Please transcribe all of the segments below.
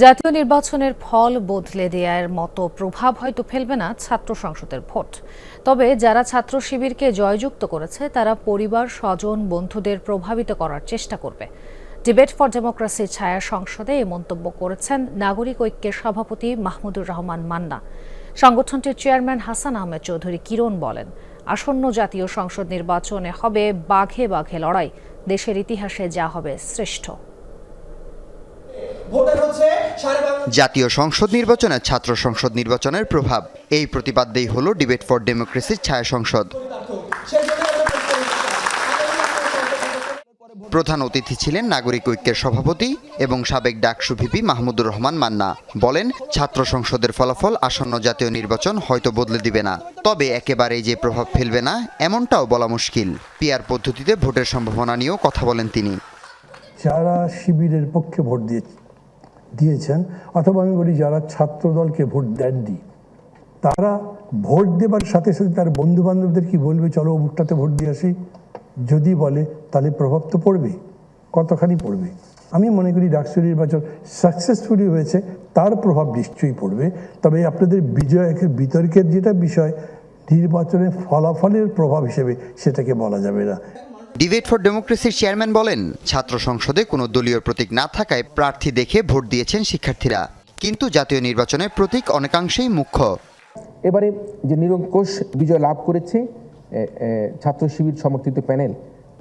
জাতীয় নির্বাচনের ফল বদলে দেওয়ার মতো প্রভাব হয়তো ফেলবে না ছাত্র সংসদের ভোট। তবে যারা ছাত্র শিবিরকে জয়যুক্ত করেছে, তারা পরিবার, স্বজন, বন্ধুদের প্রভাবিত করার চেষ্টা করবে। ডিবেট ফর ডেমোক্রেসির ছায়া সংসদে এই মন্তব্য করেছেন নাগরিক ঐক্যের সভাপতি মাহমুদুর রহমান মান্না। সংগঠনটির চেয়ারম্যান হাসান আহমেদ চৌধুরী কিরণ বলেন, আসন্ন জাতীয় সংসদ নির্বাচনে হবে বাঘে বাঘে লড়াই, দেশের ইতিহাসে যা হবে শ্রেষ্ঠ ভোটার হচ্ছে সারা বাংলা জাতীয় সংসদ নির্বাচনে ছাত্র সংসদ নির্বাচনের প্রভাব। এই প্রতিপাদ্যেই হল ডিবেট ফর ডেমোক্রেসির ছায়া সংসদ। প্রধান অতিথি ছিলেন নাগরিক ঐক্যের সভাপতি এবং সাবেক ডাকসু ভিপি মাহমুদুর রহমান মান্না। বলেন ছাত্র সংসদের ফলাফল আসন্ন জাতীয় নির্বাচন হয়তো বদলে দিবে না। তবে একেবারেই যে প্রভাব ফেলবে না এমনটাও বলা মুশকিল। পিআর পদ্ধতিতে ভোটের সম্ভাবনা নিয়েও কথা বলেন তিনি। যারা শিবিরের পক্ষে ভোট দিয়ে দিয়েছেন, অথবা আমি বলি যারা ছাত্র দলকে ভোট দেননি, তারা ভোট দেবার সাথে সাথে তার বন্ধু বান্ধবদের কি বলবে, চলো অমুকটাতে ভোট দিয়ে আসি যদি বলে, তাহলে প্রভাব তো পড়বে, কতখানি পড়বে? আমি মনে করি ডাকসু নির্বাচন সাকসেসফুলি হয়েছে, তার প্রভাব নিশ্চয়ই পড়বে, তবে আপনাদের বিজয় বিতর্কের যেটা বিষয় নির্বাচনের ফলাফলের প্রভাব হিসেবে সেটাকে বলা যাবে না। ডিবেট ফর ডেমোক্রেসির চেয়ারম্যান বলেন, ছাত্র সংসদে কোনো দলীয় প্রতীক না থাকায় প্রার্থী দেখে ভোট দিয়েছেন শিক্ষার্থীরা। কিন্তু জাতীয় নির্বাচনের প্রতীক অনেকাংশেই মুখ্য। এবারে যে নিরঙ্কুশ বিজয় লাভ করেছে ছাত্র শিবির সমর্থিত প্যানেল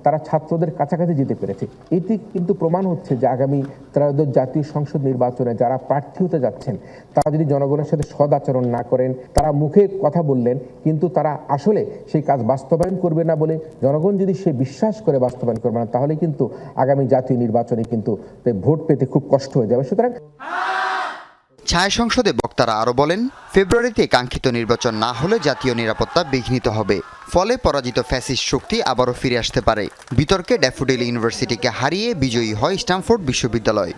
তারা ছাত্রদের কাছাকাছি যেতে পেরেছে। এটি কিন্তু প্রমাণ হচ্ছে যে আগামী ত্রয়োদশ জাতীয় সংসদ নির্বাচনে যারা প্রার্থী হতে যাচ্ছেন, তারা যদি জনগণের সাথে সদ আচরণ না করেন, তারা মুখে কথা বললেন, কিন্তু তারা আসলে সেই কাজ বাস্তবায়ন করবে না বলে জনগণ যদি সে বিশ্বাস করে বাস্তবায়ন করবে না, তাহলে কিন্তু আগামী জাতীয় নির্বাচনে কিন্তু ভোট পেতে খুব কষ্ট হয়ে যাবে। সুতরাং ছায়া সংসদে বক্তারা আরও বলেন, ফেব্রুয়ারিতে কাঙ্ক্ষিত নির্বাচন না হলে জাতীয় নিরাপত্তা বিঘ্নিত হবে। ফলে পরাজিত ফ্যাসিস্ট শক্তি আবারও ফিরে আসতে পারে। বিতর্কে ড্যাফোডিল ইউনিভার্সিটিকে হারিয়ে বিজয়ী হয় স্ট্যামফোর্ড বিশ্ববিদ্যালয়।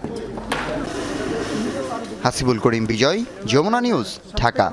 হাসিবুল করিম বিজয়, যমুনা নিউজ, ঢাকা।